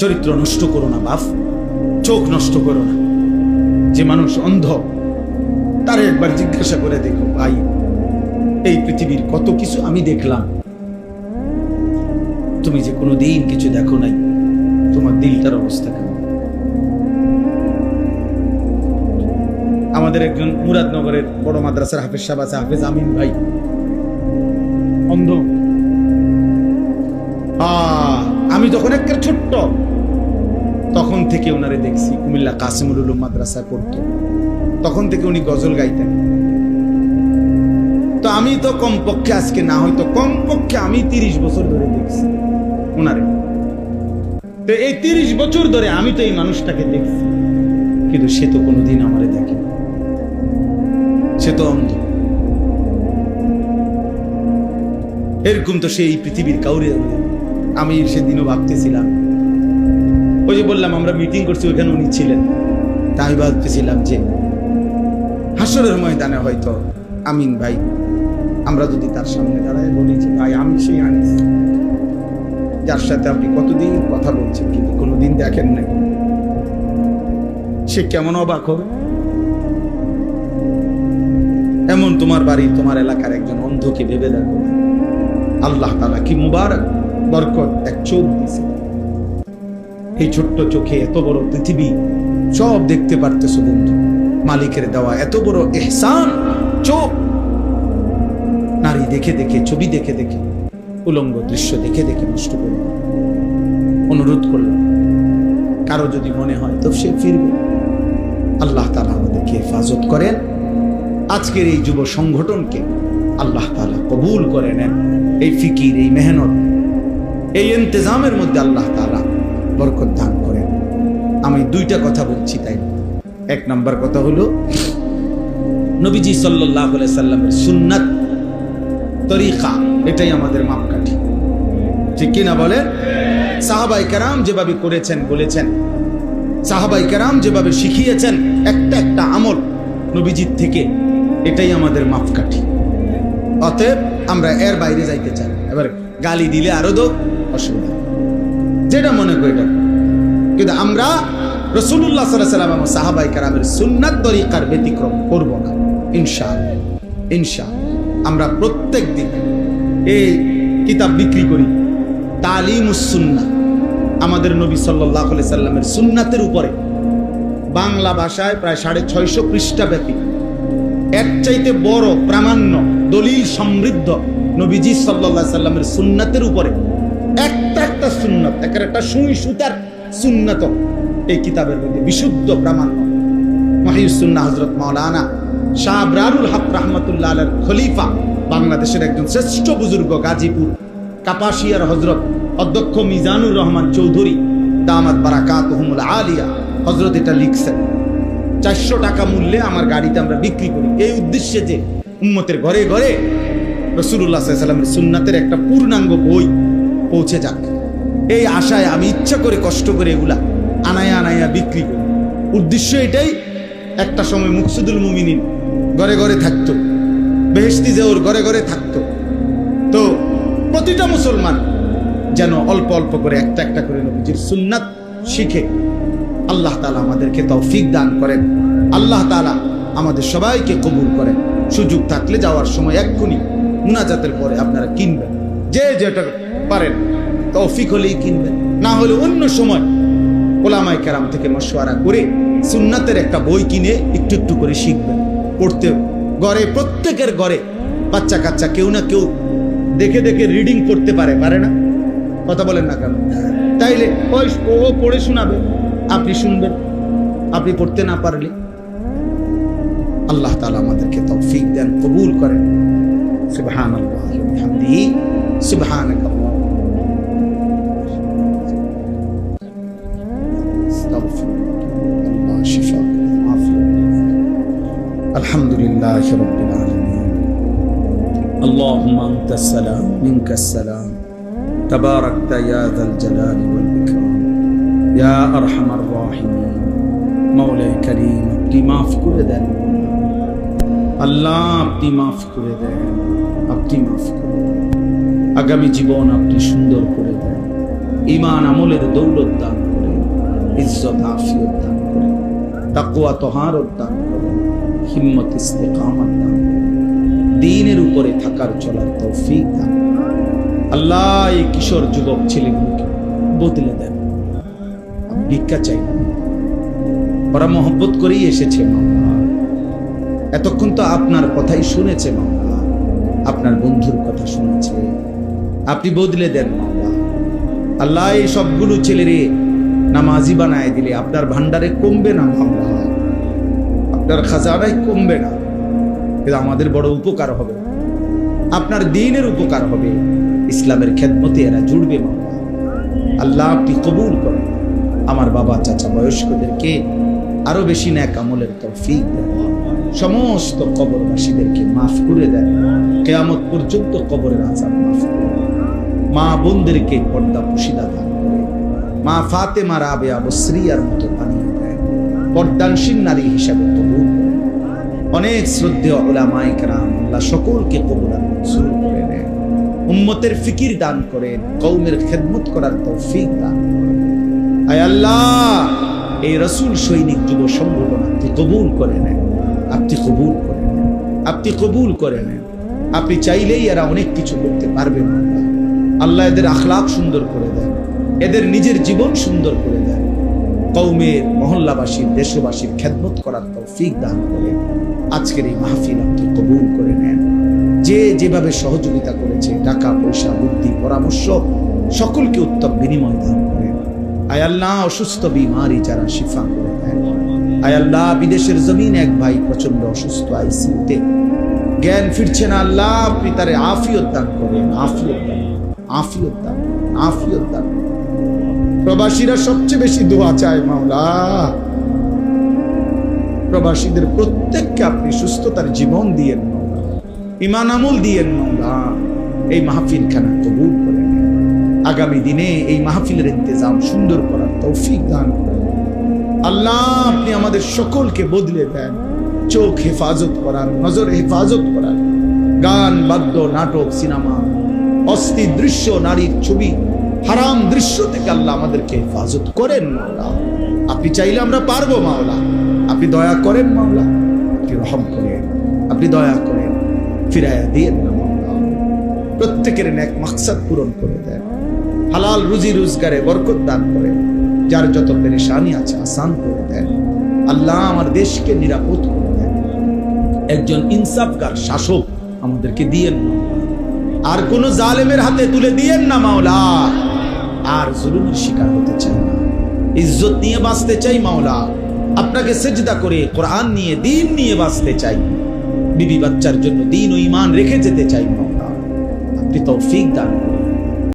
চরিত্র নষ্ট করো না বাপ। চোখ নষ্ট করো না। যে মানুষ অন্ধ তার একবার জিজ্ঞাসা করে দেখো ভাই এই পৃথিবীর কত কিছু আমি দেখলাম। তুমি যে কোনো দিন কিছু দেখো নাই তোমার দিলটার অবস্থা কেমন? আমাদের একজন মুরাদনগরের বড় মাদ্রাসার হাফেজ সাহেব আছে হাফেজ আমিন ভাই। অন্ধ। আহ, আমি যখন একটা ছোট্ট, তখন থেকে ওনারে দেখছি, কুমিল্লা কাসিমুল উলুম মাদ্রাসায় পড়তো। তখন থেকে উনি গজল গাইতেন। তো আমি তো কমপক্ষে আজকে না হয়তো কমপক্ষে আমি তিরিশ বছর ধরে দেখছি ওনারে। তো এই তিরিশ বছর ধরে আমি তো এই মানুষটাকে দেখছি। কিন্তু সে তো কোনোদিন আমারে দেখে সে তো অন্ধ। এরকম তো সেই পৃথিবীর কাউরে আমি সেদিনও ভাবতেছিলাম। ওই যে বললাম, আমরা মিটিং করছি, ওইখানে উনি ছিলেন। তা আমি ভাবতেছিলাম যে হাসরের ময়দানে হয়তো আমিন ভাই, আমরা যদি তার সামনে দাঁড়ায় বলি যে, ভাই, আমি সেই আনিস। যার সাথে আপনি কতদিন কথা বলছেন, কিন্তু কোনোদিন দেখেন নাই। সে কেমন অবাক হবে? এমন তোমার বাড়ি তোমার এলাকার একজন অন্ধকে ভেবে দেখো। আল্লাহ তালা কি মুবারক বরকত এক চোখ দিছে। এই ছোট্ট চোখে এত বড় পৃথিবী, সব দেখতে পারতেছো বন্ধু। মালিকের দেওয়া এত বড় এহসান, চোখ। নারী দেখে দেখে, ছবি দেখে দেখে, উলঙ্গ দৃশ্য দেখে দেখে নষ্ট করল। অনুরোধ করলাম, কারও যদি মনে হয় তো সে ফিরবে। আল্লাহ তালা আমাদেরকে হেফাজত করেন। আজকের এই যুব সংগঠনকে আল্লাহ তালা কবুল করে নেন। এই ফিকির, এই মেহনত এই ইন্তজামের মধ্যে আল্লাহ তালা বরকত দান করেন। আমি দুইটা কথা বলছি তাই এক নম্বর কথা হলো, নবীজি সাল্লাহ সাল্লামের সুন্নাত, তরিকা, এটাই আমাদের মাপকাঠি। ঠিক কিনা বলেন? সাহাবাই কারাম যেভাবে করেছেন, বলেছেন। সাহাবাই কারাম যেভাবে শিখিয়েছেন, একটা একটা আমল নবীজির থেকে, এটাই আমাদের মাপকাঠি। অতএব আমরা এর বাইরে যাইতে চাই। এবার গালি দিলে আরও তো অসুবিধা। যেটা মনে করি এটা। কিন্তু আমরা রসুল্লাহ সাল্লাম এবং সাহাবাই কারামের সুন্নাত তরিকার ব্যতিক্রম করব না। ইনশা ইনশা আমরা প্রত্যেক দিন এই কিতাব বিক্রি করি। তালিমুসুন্না আমাদের নবী সাল্লাহ সাল্লামের সুন্নাতের উপরে। বাংলা ভাষায় প্রায় সাড়ে ছয়শো পৃষ্ঠা ব্যাপী এর চাইতে বড়, প্রামাণ্য, দলিল সমৃদ্ধ নবীজি সাল্লাহ সাল্লামের সুন্নাতের উপরে। একটা একটা সুন্নত একটা একটা সুই সুতার সুন্নত এই কিতাবের মধ্যে বিশুদ্ধ প্রামাণ্য মাহিউসুন্না হজরত মাওলানা শাহ আবরারুল হক রহমতুল্লাহ আলের খলিফা, বাংলাদেশের একজন শ্রেষ্ঠ বুজুর্গ গাজীপুর, কাপাসিয়ার হজরত অধ্যক্ষ মিজানুর রহমান চৌধুরী, দামাত বারাকাত আলিয়া হজরত এটা লিখছেন, চারশো টাকা মূল্যে আমার গাড়িতে আমরা বিক্রি করি। এই উদ্দেশ্যে যে উম্মতের ঘরে ঘরে রসুল্লাহ সাল্লামের সুন্নাতের একটা পূর্ণাঙ্গ বই পৌঁছে যাক। এই আশায় আমি ইচ্ছা করে কষ্ট করে এগুলা আনায়া আনায়া বিক্রি করি। উদ্দেশ্য এটাই, একটা সময় মুকসুদুল মুমিনিন ঘরে ঘরে থাকতো বেহেস্তি যে ওর ঘরে ঘরে থাকতো। তো প্রতিটা মুসলমান যেন অল্প অল্প করে একটা একটা করে নবীজির সুন্নাত শিখে আল্লাহ তালা আমাদেরকে তৌফিক দান করেন। আল্লাহ তালা আমাদের সবাইকে কবুল করেন। সুযোগ থাকলে যাওয়ার সময় এক্ষুনি মুনাজাতের পরে আপনারা কিনবেন। যে যেটা পারেন, তৌফিক হলেই কিনবেন। না হলে অন্য সময় ওলামাই কেরাম থেকে মশওয়ারা করে সুন্নাতের একটা বই কিনে একটু একটু করে শিখবেন। পড়তে ঘরে প্রত্যেকের ঘরে বাচ্চা কাচ্চা কেউ না কেউ দেখে দেখে রিডিং করতে পারে পারে না? কথা বলেন না কেন? তাইলে ওই ও পড়ে শোনাবে, আপনি শুনবেন, আপনি পড়তে না পারলে আল্লাহ তালা আমাদেরকে তৌফিক দেন, কবুল করেন। সুবহান আল্লাহ বিহামদিহি الحمد لله رب العالمين اللهم أنت السلام منك السلام تباركت يا ذا الجلال والإكرام يا أرحم الراحمين مولاي كريم আপনি মাফ করে দেন আল্লাহ আপনি মাফ করে দেন আপনি মাফ করে দেন আগামী জীবন আপনি সুন্দর করে দেন ইমান আমলের দৌলত দান করুন। ইজ্জত আফিয়ত দান করেন তাকুয়া তহারত দান করেন হিম্মত ইস্তেকামত দান দিনের উপরে থাকার চলার তৌফিক দান আল্লাহ এই কিশোর যুবক ছেলেগুলোকে বদলে দেন। ভিক্ষা চাই না। ওরা মহব্বত করেই এসেছে মাওলা এতক্ষণ তো আপনার কথাই শুনেছে মাওলা আপনার বন্ধুর কথা শুনেছে। আপনি বদলে দেন মামলা আল্লাহ এই সবগুলো ছেলেরে নামাজি বানায় দিলে আপনার ভান্ডারে কমবে না মাওলা আপনার খাজানায় কমবে না। কিন্তু আমাদের বড় উপকার হবে। আপনার দিনের উপকার হবে। ইসলামের খেদমতে এরা জুড়বে মাওলা আল্লাহ আপনি কবুল করেন। আমার বাবা চাচা বয়স্কদেরকে আরও বেশি ন্যাক আমলের তৌফিক দেন। সমস্ত কবরবাসীদেরকে মাফ করে দেন। কেয়ামত পর্যন্ত কবরের আজাব মাফ করে মা বোনদেরকে পর্দা পুশিদা দান করে। মা ফাতে মারা আবে আবশ্রিয়ার মতো পর্দানসীন নারী হিসাবে কবুল অনেক শ্রদ্ধেয় ওলামায়ে কেরাম আল্লাহ সকলকে কবুল মঞ্জুর করে নেন। উম্মতের ফিকির দান করেন কৌমের খেদমত করার তৌফিক দান আয় আল্লাহ, এই রসুল সৈনিক যুব সংগঠন আপনি কবুল করে নেন, আপনি কবুল করে নেন, আপনি কবুল করে নেন। আপনি চাইলেই এরা অনেক কিছু করতে পারবেন আল্লাহ। এদের আখলাক সুন্দর করে দেন, এদের নিজের জীবন সুন্দর করে কৌমের মহল্লাবাসীর, দেশবাসীর খেদমত করার তৌফিক দান করেন আজকের এই মাহফিল আপনি কবুল করে নেন। যে যেভাবে সহযোগিতা করেছে, টাকা, পয়সা, বুদ্ধি, পরামর্শ, সকলকে উত্তম বিনিময় দান করেন। আয় আল্লাহ, অসুস্থ, বিমারি যারা শিফা করে দেন। আয় আল্লাহ, বিদেশের জমিন এক ভাই প্রচণ্ড অসুস্থ আইসিউতে জ্ঞান ফিরছে না আল্লাহ, আপনি তারে আফিয়ত দান করেন, আফিয়ত দান আফিয়ত দান আফিয়ত দান প্রবাসীরা সবচেয়ে বেশি দোয়া চায় মাওলা। প্রবাসীদের প্রত্যেককে আপনি সুস্থতার জীবন দিয়েন ইমান আমল দিয়েন মাওলা। এই মাহফিল খানা কবুল করে আগামী দিনে এই মাহফিলের ইন্তজাম সুন্দর করার তৌফিক দান করেন। আল্লাহ, আপনি আমাদের সকলকে বদলে দেন। চোখ হেফাজত করার নজর হেফাজত করার গান, বাদ্য, নাটক, সিনেমা, অস্থি দৃশ্য, নারীর ছবি হারাম দৃশ্য থেকে আল্লাহ আমাদেরকে হেফাজত করেন, মাওলা। আপনি চাইলে আমরা পারব, মাওলা। আপনি দয়া করেন, মাওলা। আপনি রহম করেন। আপনি দয়া করেন। ফিরাইয়া দিয়ে না, মাওলা। প্রত্যেকের ন্যাক মাকসাদ পূরণ করে দেন। হালাল রুজি রোজগারে বরকত দান করেন। যার যত পেরেশানি আছে, আসান করে দেন। আল্লাহ আমার দেশকে নিরাপদ করে দেন। একজন ইনসাফকার শাসক আমাদেরকে দিয়েন না আর কোন জালেমের হাতে তুলে দিয়েন না, মাওলা। আর জুলুমের শিকার হতে চাই না। ইজ্জত নিয়ে বাঁচতে চাই মাওলা। আপনাকে সেজদা করে কোরআন নিয়ে, দিন নিয়ে বাঁচতে চাই। বিবি বাচ্চার জন্য দিন ও ইমান রেখে যেতে চাই মাওলা। আপনি তৌফিক দান